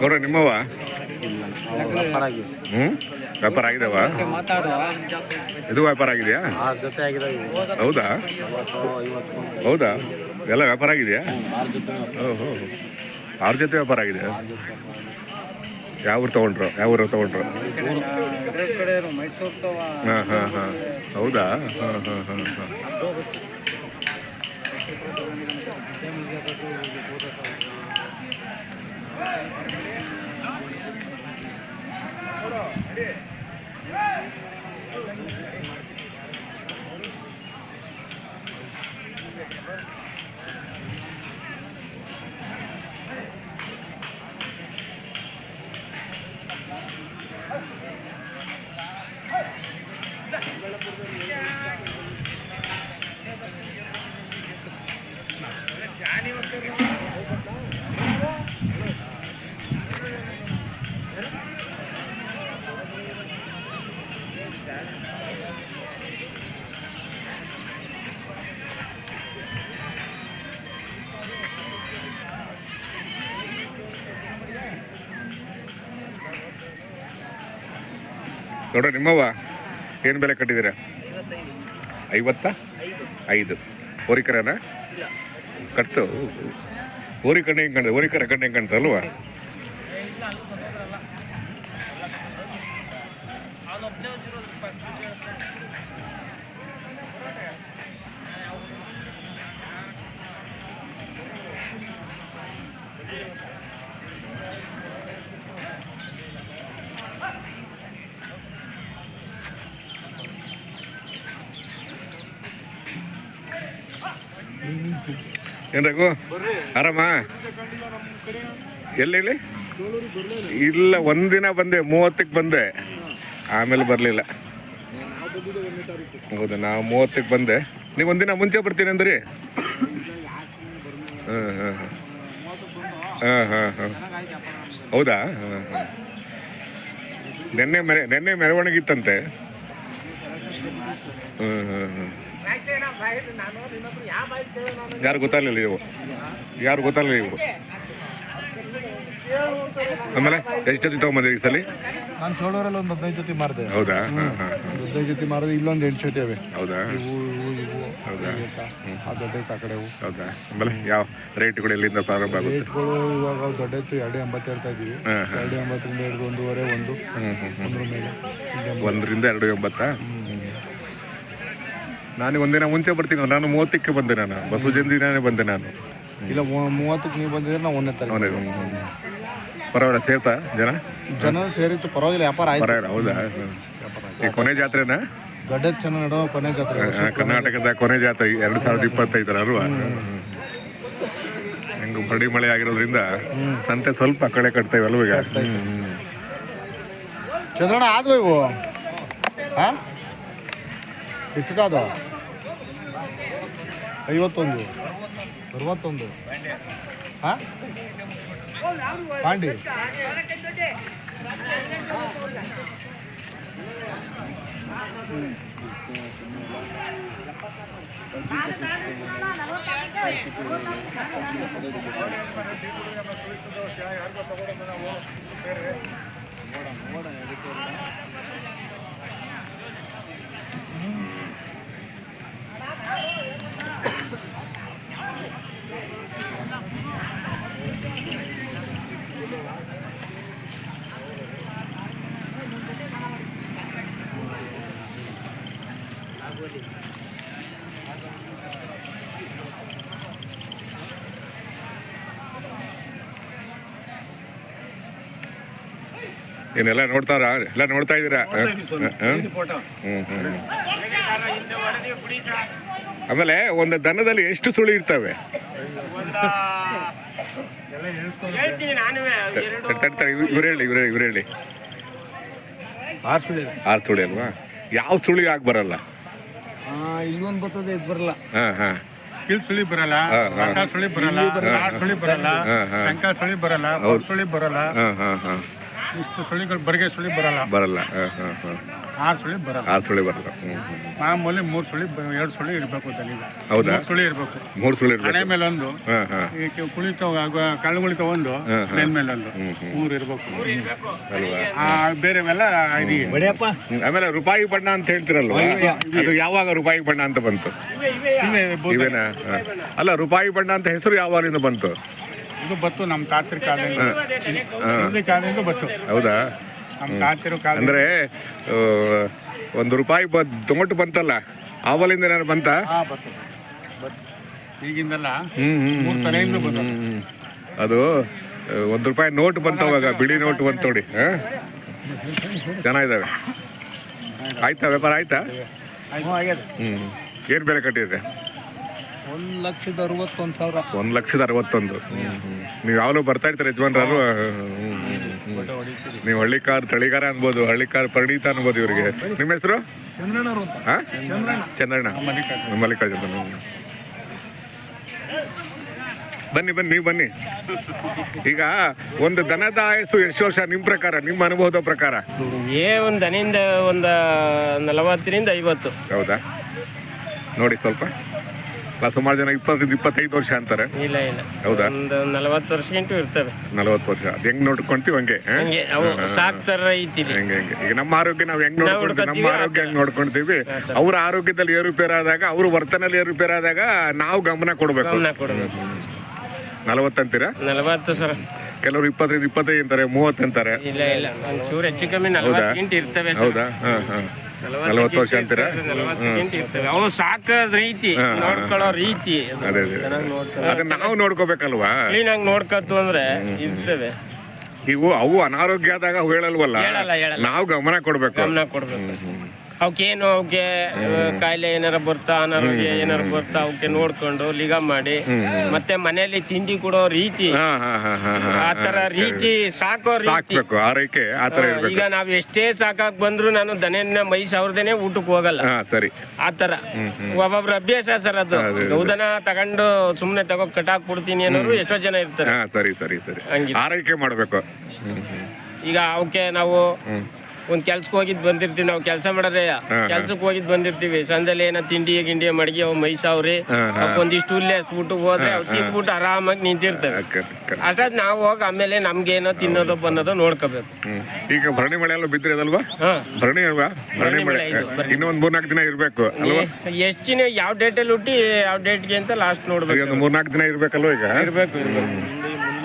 ಗೌಡ ನಿಮ್ಮವ ಹ್ಞೂ ವ್ಯಾಪಾರ ಆಗಿದವ? ಇದು ವ್ಯಾಪಾರ ಆಗಿದೆಯಾ? ಹೌದಾ? ಹೌದಾ? ಎಲ್ಲ ವ್ಯಾಪಾರ ಆಗಿದೆಯಾ? ಓಹೋ. ಆರು ಜೊತೆ ವ್ಯಾಪಾರ ಆಗಿದೆ? ಯಾವ ಊರು ತೊಗೊಂಡ್ರು? ಯಾವ ಊರು ತೊಗೊಂಡ್ರು? ಹಾಂ ಹಾಂ ಹಾಂ. ಹೌದಾ? ಹಾಂ ಹಾಂ ಹಾಂ ಹಾಂ. ನೋಡ್ರಿ ನಿಮ್ಮವ್ವ ಏನು ಬೆಲೆ ಕಟ್ಟಿದ್ದೀರ? ಐವತ್ತ? ಐದು. ಹೋರಿಕರನ ಕಟ್ತು ಹೋರಿ ಕಣ್ಣು ಹೆಂಗೆ ಕಾಣ್ತದೆ ಹೋರಿಕರ ಕಣ್ಣು ಹೆಂಗೆ ಕಾಣ್ತದೆ ಏನ್ ಆರಾಮ? ಎಲ್ಲಿ ಹೇಳಿ? ಇಲ್ಲ ಒಂದಿನ ಬಂದೆ ಮೂವತ್ತಕ್ಕೆ ಬಂದೆ. ಆಮೇಲೆ ಬರಲಿಲ್ಲ. ಹೌದಾ ನಾವು ಮೂವತ್ತಕ್ಕೆ ಬಂದೆ. ನೀವು ಒಂದಿನ ಮುಂಚೆ ಬರ್ತೀನಿ ಅಂದ್ರಿ? ಹಾಂ ಹಾಂ ಹಾಂ. ಹಾಂ ಹಾಂ ಹೌದಾ? ಹಾಂ ಹಾಂ. ನೆನ್ನೆ ಮೆರೆ, ನೆನ್ನೆ ಮೆರವಣಿಗೆ ಇತ್ತಂತೆ. ಹ್ಞೂ ಹ್ಞೂ ಹ್ಞೂ ಯಾರು ಗೊತ್ತಾಗಲಿಲ್ಲ ಇವು ಯಾರು ಗೊತ್ತಾಗಲಿಲ್ಲ ಇವು ಆಮೇಲೆ ಎಷ್ಟು ಜೊತೆ ತೊಗೊಂಬಂದಿರಿ ಈ ಸಲ? ನಾನು ಚೋಳೂರಲ್ಲಿ ಒಂದು ಹದಿನೈದು ಜೊತೆ ಮಾರಿದೆ. ಹೌದಾ? ಹಾಂ ಹಾಂ. ಒಂದು ಹದಿನೈದು ಜೊತೆ ಮಾರಿದೆ ಇಲ್ಲೊಂದು ಎಂಟು ಜೊತೆ ಅವೆ ಹೌದಾ? ಇವು ಇವು ಇವು ಹೌದಾ? ಆ ದೊಡ್ಡ ಆ ಕಡೆ ಇವು. ಹೌದಾ? ಆಮೇಲೆ ಯಾವ ರೇಟ್ಗಳು ಎಲ್ಲಿಂದ ಪ್ರಾರಂಭ ಆಗುತ್ತೆ? ರೇಟ್ಗಳು ಇವಾಗ ದೊಡ್ಡತ್ತು ಎರಡು ಎಂಬತ್ತು ಹೇಳ್ತಾ ಇದ್ದೀವಿ. ಎರಡು ಎಂಬತ್ತರಿಂದ ಹಿಡಿದು ಒಂದೂವರೆ ಒಂದು. ಹ್ಞೂ ಹ್ಞೂ ಹ್ಞೂ ಮೇಲೆ. ಒಂದರಿಂದ ಎರಡು ಎಂಬತ್ತಾ? ನಾನು ಒಂದಿನ ಮುಂಚೆ ಬರ್ತೀನಿ ನಾನು ಮೂವತ್ತಕ್ಕೆ ಬಂದೆ ನಾನು. ಬಸವ ಜಯಂತಿನೇ ಬಂದೆ ನಾನು. ಇಲ್ಲ ಮೂವತ್ತಕ್ಕೆ ನೀವು ಬಂದಿದ್ರೆ ನಾವು ಒಂದನೇ ತಾರೀಕು ಪರವಾಗಿಲ್ಲ ಸೇರ್ತಾ ಜನ? ಜನ ಸೇರಿತ್ತು ಪರವಾಗಿಲ್ಲ ವ್ಯಾಪಾರ ಆಯ್ತು. ಪರವಾಗಿಲ್ಲ ಹೌದಾ? ಈ ಕೊನೆ ಜಾತ್ರೆನಾ? ದೊಡ್ಡ ಚೆನ್ನ ನಡುವ ಕೊನೆ ಜಾತ್ರೆ. ಕರ್ನಾಟಕದ ಕೊನೆ ಜಾತ್ರೆ ಎರಡು ಸಾವಿರದ ಇಪ್ಪತ್ತೈದರ ಅಲ್ವಾ? ಹೆಂಗು ಬಡಿ ಮಳೆ ಆಗಿರೋದ್ರಿಂದ ಸಂತೆ ಸ್ವಲ್ಪ ಕಳೆ ಕಟ್ತೇವೆ ಅಲ್ವ ಈಗ. ಚಂದ್ರಣ್ಣ ಆದ್ವು ಇವು? ಹಾ? ಎಷ್ಟಕ್ಕಾದ ಐವತ್ತೊಂದು ಅರವತ್ತೊಂದು ಹಾ ಪಾಂಡಿ ಏನೆಲ್ಲ ನೋಡ್ತಾರ? ಎಲ್ಲ ನೋಡ್ತಾ ಇದ್ದೀರಾ. ಆಮೇಲೆ ಒಂದು ದನದಲ್ಲಿ ಎಷ್ಟು ಸುಳಿ ಇರ್ತವೆ? ಇವ್ರು ಹೇಳಿ ಇವ್ರು ಇವ್ರು ಹೇಳಿ. ಆರು ಸುಳಿ ಆರು ಸುಳಿ ಅಲ್ವಾ? ಯಾವ ಸುಳಿ ಆಗ ಬರಲ್ಲ? ಇಲ್ಲೊಂದು ಬರ್ತದೆ ಇದು ಬರಲ್ಲ. ಹಾಂ ಹಾಂ. ಕಿಲ್ ಸುಳಿ ಬರಲ್ಲ. ಸುಳಿ ಬರಲ್ಲ ಸುಳಿ ಬರಲ್ಲ ಹಾ, ಹಾ. ಶಂಕ ಸುಳಿ ಬರಲ್ಲ. ಸುಳಿ ಬರಲ್ಲ. ಹಾಂ ಹಾಂ ಹಾಂ. ಇಷ್ಟು ಸುಳಿಗಳು ಬರ್ಗೆ ಸುಳಿ ಬರಲ್ಲ. ಬರಲ್ಲ. ಹಾಂ ಹಾಂ ಹಾಂ. ಆರು ಸುಳಿ ಬರಲ್ಲ. ಆರು ಸುಳಿ ಬರಲ್ಲ. ಹ್ಞೂ ಹ್ಞೂ ಮಾಮೂಲಿ ಮೂರು ಸುಳಿ ಬ- ಎರಡು ಸುಳಿ ಇರಬೇಕು ತಲೆಗೆ ಹೌದಾ? ಮೂರು ಸುಳಿ ಇರಬೇಕು ಮೂರು ಸುಳಿ ಹಣೆ ಇರಬೇಕು ಮೇಲೆ ಒಂದು ಹಾಂ ಹಾಂ. ಈ ಕೆ- ಕುಳಿತಾವ ಕಳ್ಳುಗಳಿತಾವ ಒಂದು ಹಾ, ಹಾ. ಮೇಲ್ ಒಂದು. ಮೂರು ಇರಬೇಕು. ಅಲ್ವಾ? ಆ ಬೇರೆವೆಲ್ಲ ಹ್ಮ್. ಆಮೇಲೆ ರೂಪಾಯಿ ಬಣ್ಣ ಅಂತ ಹೇಳ್ತಿರಲ್ವಾ? ಅದು ಯಾವಾಗ ರೂಪಾಯಿ ಬಣ್ಣ ಅಂತ ಬಂತು? ಇವೆ ಬೂತ. ಇವೇನಾ? ಹ. ಅಲ್ಲ ರೂಪಾಯಿ ಬಣ್ಣ ಅಂತ ಹೆಸರು ಯಾವಾಗಿಂದ ಬಂತು? ಇದು ಬತ್ತು ನಮ್ಮ ತಾತ್ರಿ ಕಾಲದಿಂದ. ಕಾಲದಿಂದ ಬತ್ತು. ಹೌದಾ? ನಮ್ಮ ತಾತ್ರಿ ಕಾಲ ಅಂದ್ರೆ ಒಂದು ರೂಪಾಯಿ ಬ ಬಂತಲ್ಲ? ಆವಲಿಂದ ಏನಾರು ಬಂತ? ಬತ್ತು ಈಗಿಂದಲ್ಲ ಮೂರು ತಲೆಯಿಂದ ಬಂತು. ಅದು ಒಂದು ರೂಪಾಯಿ ನೋಟ್ ಬಂತವಾಗ ಬಿಳಿ ನೋಟ್ ಬಂತ ನೋಡಿ ಹ? ಚೆನ್ನಾಗಿದ್ದಾವೆ. ಆಯ್ತಾ ವ್ಯಾಪಾರ ಆಯ್ತಾ? ಹ್ಞೂ ಏನು ಬೆಲೆ ಕಟ್ಟಿದ್ರೆ ಒಂದು ಲಕ್ಷದ ಅರವತ್ತೊಂದು ಸಾವಿರ. ಒಂದ್ ಲಕ್ಷದ ಅರವತ್ತೊಂದು. ನೀವು ಯಾವಾಗಲೂ ಬರ್ತಾ ಇರ್ತಾರೆ ಯಜಮಾನ್ರು ನೀವು ಹಳ್ಳಿಕಾರ್ ತಳಿಗಾರ ಅನ್ಬೋದು ಹಳ್ಳಿಕಾರ್ ಪರಿಣಿತ ಅನ್ಬೋದು ಇವರಿಗೆ. ನಿಮ್ಮ ಹೆಸರು? ಹಾ? ಚಂದ್ರಣ್ಣ. ಮಲ್ಲಿಕಾರ್ಜುನ. ಬನ್ನಿ ಬನ್ನಿ ನೀವು ಬನ್ನಿ. ಈಗ ಒಂದು ದನದ ಆಯಸ್ಸು ಎಷ್ಟು ವರ್ಷ ನಿಮ್ಮ ಪ್ರಕಾರ ನಿಮ್ಮ ಅನುಭವದ ಪ್ರಕಾರ? ಏ ಒಂದು ದನಿಂದ ಒಂದು ನಲವತ್ತರಿಂದ ಐವತ್ತು. ಹೌದಾ? ನೋಡಿ ಸ್ವಲ್ಪ. ಸುಮಾರು ಜನ ಇಪ್ಪತ್ತೈದು ಇಪ್ಪತ್ತೈದು ವರ್ಷ ಅಂತಾರೆ. ಇಲ್ಲ ಇಲ್ಲ. ಹೌದಾ? ಒಂದು ನಲವತ್ತು ವರ್ಷಗಂಟು ಇರ್ತವೆ. ನಲವತ್ತು ವರ್ಷ. ಅದು ಹೆಂಗ್ ನೋಡ್ಕೊಂತೀವಿ ಹಂಗೆ ಹ? ಹಂಗೆ ಅವು ಸಾಕ್ತಾರ ಐತಿಲಿ ಹೆಂಗೆ ಹೆಂಗೆ. ಈಗ ನಮ್ಮ ಆರೋಗ್ಯ ನಾವು ಹೆಂಗ್ ನೋಡ್ಕೊಳ್ತೀವಿ ನಮ್ಮ ಆರೋಗ್ಯ ಹೆಂಗ್ ನೋಡ್ಕೊಂತೀವಿ ಅವ್ರ ಆರೋಗ್ಯದಲ್ಲಿ ಏರುಪೇರಾದಾಗ ಅವ್ರ ವರ್ತನೆಯಲ್ಲಿ ಏರುಪೇರಾದಾಗ ನಾವು ಗಮನ ಕೊಡ್ಬೇಕು. ಗಮನ ಕೊಡಬೇಕು. ನಲವತ್ತಂತೀರಾ ನಲವತ್ತು ಸರ್. ಕೆಲವರು ಇಪ್ಪತ್ತೈದು ಇಪ್ಪತ್ತೈದು ಅಂತಾರೆ ಮೂವತ್ತು ಅಂತಾರೆ. ಇಲ್ಲ ಇಲ್ಲ. ಒಂಚೂರು ಹೆಚ್ಚು ಕಮ್ಮಿ ನಲವತ್ತು ಗಂಟೆ ಇರ್ತವೆ ಸರ್. ಹೌದಾ? ಹಾ ಹಾ. ನಲವತ್ತು ವರ್ಷ ಅಂತೀರಾ? ನಲವತ್ತು ಗಂಟೆ ಇರ್ತವೆ ಅವು ಸಾಕೋದ್ ರೀತಿ. ನೋಡ್ಕೊಳ್ಳೋ ರೀತಿ. ಅದೇ ಅದೇ ಅದನ್ನ ನಾವು ನೋಡ್ಕೋಬೇಕಲ್ವಾ? ಕ್ಲೀನಾಗಿ ನೋಡ್ಕತ್ತು ಅಂದ್ರೆ ಇರ್ತದೆ. ಇವು ಅವು ಅನಾರೋಗ್ಯ ಆದಾಗ ಹೇಳಲ್ವಲ್ಲ. ನಾವು ಗಮನ ಕೊಡ್ಬೇಕು. ಗಮನ ಕೊಡ್ಬೇಕು ಅವಕ್ಕೇನು ಅವಕ್ಕೆ ಕಾಯಿಲೆ ಏನಾರ ಬರ್ತಾ ಅನಾರೋಗ್ಯ ಏನಾರ ಬರ್ತಾ ಅವಕ್ಕೆ ನೋಡ್ಕೊಂಡು ಲಿಗ ಮಾಡಿ ಮತ್ತೆ ಮನೆಯಲ್ಲಿ ತಿಂಡಿ ಕೊಡೋ ರೀತಿ. ಹಾ ಹಾ ಹಾ ಹಾ ಹಾ ಆ ತರ ರೀತಿ ಸಾಕೋ ರೀತಿ. ಸಾಕ್ಬೇಕು ಆರೈಕೆ ಆ ಥರ ಈಗ ನಾವ್ ಎಷ್ಟೇ ಸಾಕಾಕ್ ಬಂದ್ರು ನಾನು ದನ ಮೈ ಸಾವಿರದೇನೆ ಊಟಕ್ಕೆ ಹೋಗಲ್ಲ. ಹಾ ಸರಿ. ಆತರ ತರ ಒಬ್ಬೊಬ್ರ ಅಭ್ಯಾಸ ಸರ್ ಅದು. ಗೌದನ ತಗೊಂಡು ಸುಮ್ನೆ ತಗೋ ಕಟಾಕ್ ಕೊಡ್ತೀನಿ ಅನ್ನೋರು ಎಷ್ಟೋ ಜನ ಇರ್ತಾರೆ. ಹಾ ಸರಿ ಸರಿ ಸರಿ. ಹಂಗೆ. ಆರೈಕೆ ಮಾಡ್ಬೇಕು. ಈಗ ಅವಕ್ಕೆ ನಾವು ಒಂದ್ ಕೆಲ್ಸಕ್ಕೆ ಹೋಗಿದ್ ಬಂದಿರ್ತೀವಿ ನಾವು ಕೆಲಸ ಮಾಡೋದೇ. ಕೆಲ್ಸಕ್ಕೆ ಹೋಗಿದ್ ಬಂದಿರ್ತೀವಿ. ಸಂದಲ್ಲಿ ಏನೋ ತಿಂಡಿ ಗಿಂಡಿ ಮಡಗಿ ಅವ್ ಮೈಸ ಅವ್ರಿ ಒಂದಿಷ್ಟು ಹುಲ್ಲೆ ಹಸ್ಬಿಟ್ಟು ಹೋದ್ರೆ ಅವ್ ತಿಂದ್ಬಿಟ್ಟು ಆರಾಮಾಗಿ ನಿಂತಿರ್ತಾರೆ. ಅಷ್ಟಾದ್ ನಾವು ಹೋಗಿ ಆಮೇಲೆ ನಮ್ಗೇನೋ ತಿನ್ನೋದೋ ಬನ್ನೋದೋ ನೋಡ್ಕೋಬೇಕು. ಈಗ ಭರಣಿ ಮಳೆ ಎಲ್ಲ ಬಿದ್ರೆ ಭರಣಿ ಅಲ್ವಾ? ಭರಣಿ ಮಳೆ. ಇನ್ನೊಂದ್ ಮೂರ್ನಾಲ್ಕು ದಿನ ಇರ್ಬೇಕು ಅಲ್ವಾ? ಎಷ್ಟು ಯಾವ ಡೇಟಲ್ಲಿ ಹುಟ್ಟಿ ಯಾವ ಡೇಟ್ಗೆ ಅಂತ ಲಾಸ್ಟ್ ನೋಡ್ಬೇಕು ಮೂರ್ನಾಲ್ಕು ದಿನ ಇರ್ಬೇಕಲ್ವಾ ಈಗ? ಇರ್ಬೇಕು ಇರ್ಬೇಕು.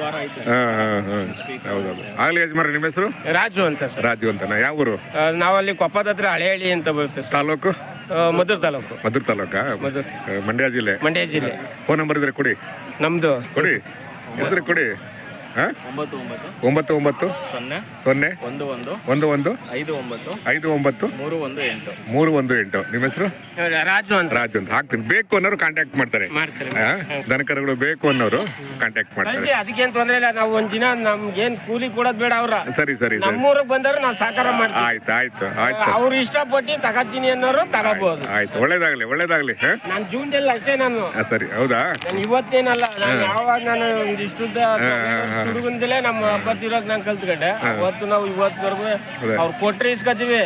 ಹಾ ಹಾಂ ಹಾಂ. ಹೌದೌದು ಆಗ್ಲಿ ಯಜಮಾನ ನಿಮ್ಮ ಹೆಸರು? ರಾಜು ಅಂತ ಸರ್. ರಾಜು ಅಂತನ? ಯಾವ ಊರು? ಆ, ನಾವಲ್ಲಿ ಕೊಪ್ಪದ ಹತ್ರ ಹಳೆಹಳ್ಳಿ ಅಂತ ಬರುತ್ತೆ ಸರ್. ತಾಲೂಕು? ಆ, ಮಧುರ್ ತಾಲೂಕು. ಮಧುರ್ ತಾಲೂಕಾ? ಮಧುರ್ ಆ, ಮಂಡ್ಯ ಜಿಲ್ಲೆ? ಮಂಡ್ಯ ಜಿಲ್ಲೆ. ಫೋನ್ ನಂಬರ್ ಇದ್ರೆ ಕೊಡಿ. ನಮ್ದು. ಕೊಡಿ. ಕೊಡಿ. ಒಂಬತ್ತು ಒಂಬತ್ತು. ಒಂಬತ್ತು ಒಂಬತ್ತು? ಸೊನ್ನೆ. ಸೊನ್ನೆ? ಒಂದು ಒಂದು. ಒಂದು ಒಂದು? ಐದು ಒಂಬತ್ತು. ಐದು ಒಂಬತ್ತು? ಮೂರು ಒಂದು ಎಂಟು. ಮೂರು ಒಂದು ಎಂಟು. ನಿಮ್ಮ ಹೆಸರು? ರಾಜು ಅಂತ. ರಾಜು ಅಂತ. ಹಾಕ್ತೀನಿ. ಬೇಕು ಅನ್ನೋರು ಕಾಂಟ್ಯಾಕ್ಟ್ ಮಾಡ್ತಾರೆ. ದನಕರುಗಳು ಬೇಕು ಅನ್ನೋರು ಕಾಂಟ್ಯಾಕ್ಟ್ ಮಾಡ್ತಾರೆ. ಅದಕ್ಕೇನು ತೊಂದರೆ ತೊಂದ್ರೆ ಇಲ್ಲ. ನಾವು ಒಂದ್ ದಿನ ನಮ್ಗೇನ್ ಕೂಲಿ ಕೊಡೋದ್ ಬೇಡ ಅವ್ರ. ಸರಿ ಸರಿ ನಮ್ಮೂರಿಗೆ ಬಂದವ್ರು ನಾವು ಸಹಕಾರ ಮಾಡ್ತೀವಿ. ಆಯ್ತು ಆಯ್ತು ಆಯ್ತು. ಅವ್ರು ಇಷ್ಟಪಟ್ಟು ತಗೋತೀನಿ ಅನ್ನೋರು ತಗೋಬಹುದು ಆಯ್ತು ಒಳ್ಳೇದಾಗ್ಲಿ ಒಳ್ಳೇದಾಗ್ಲಿ ನಾನು ಜೂನ್ ಜೂನ್ದಲ್ಲಿ ಅಷ್ಟೇ ನಾನು. ಆ, ಸರಿ ಹೌದಾ? ನಾನು ಇವತ್ತೇನಲ್ಲ ನಾನು ಯಾವಾಗ ನಾನು ಒಂದಿಷ್ಟು ಹುಡುಗಂದಲೇ ನಮ್ಮ ಇರೋದ್ ನಾನ್ ಕಲ್ತ್ಕೊಂಡೆ. ಅವತ್ತು ನಾವು ಇವತ್ತುವರೆಗೂ ಅವ್ರು ಕೊಟ್ರೆ ಇಸ್ಕೊತೀವಿ.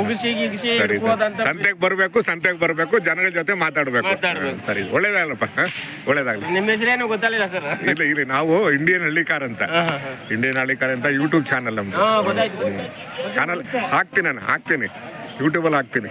ಮುಗಿಸಿ ಗಿಗಿಸಿ ಇಡ್ಬೋದಂತ ಸಂತೆಗೆ ಬರಬೇಕು ಸಂತೆಗೆ ಬರಬೇಕು ಜನಗಳ ಜೊತೆ ಮಾತಾಡ್ಬೇಕು. ಮಾತಾಡ್ಬೇಕು. ಸರಿ. ಒಳ್ಳೇದಾಗಲಪ್ಪ. ಒಳ್ಳೇದಾಗಲಿ ಒಳ್ಳೇದಾಗ್ಲಿ. ನಿಮ್ಮ ಹೆಸರೇನು ಗೊತ್ತಾಗಲಿಲ್ಲ ಸರ್? ಇಲ್ಲ ಇಲ್ಲಿ. ನಾವು ಇಂಡಿಯನ್ ಹಳ್ಳಿಕಾರ್ ಅಂತ. ಇಂಡಿಯನ್ ಹಳ್ಳಿಕಾರ್ ಅಂತ ಯೂಟ್ಯೂಬ್ ಚಾನಲ್ ನಮ್ದು. ಹಾ ಗೊತ್ತಾಯ್ತು ಚಾನಲ್ ಹಾಕ್ತೀನಿ ನಾನು ಹಾಕ್ತೀನಿ. ಯೂಟ್ಯೂಬಲ್ಲಿ ಹಾಕ್ತೀನಿ.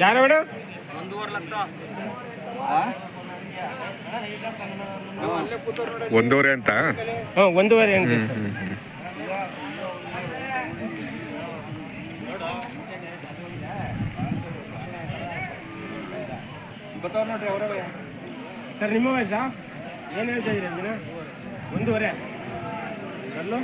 ಯಾರು ಮೇಡಮ್? ಒಂದೂವರೆ ಲಕ್ಷ. ಒಂದೂವರೆ ಅಂತ? ಒಂದೂವರೆ ಅಂತ ಹ್ಮ್, ನೋಡ್ರಿ ಅವರ. ಸರ್ ನಿಮ್ಮ ವಯಸ್ಸಾ? ಏನು ಹೇಳ್ತಾ ಇದ್ದೀರಾ ಒಂದೂವರೆ. ಅಲ್ಲೂ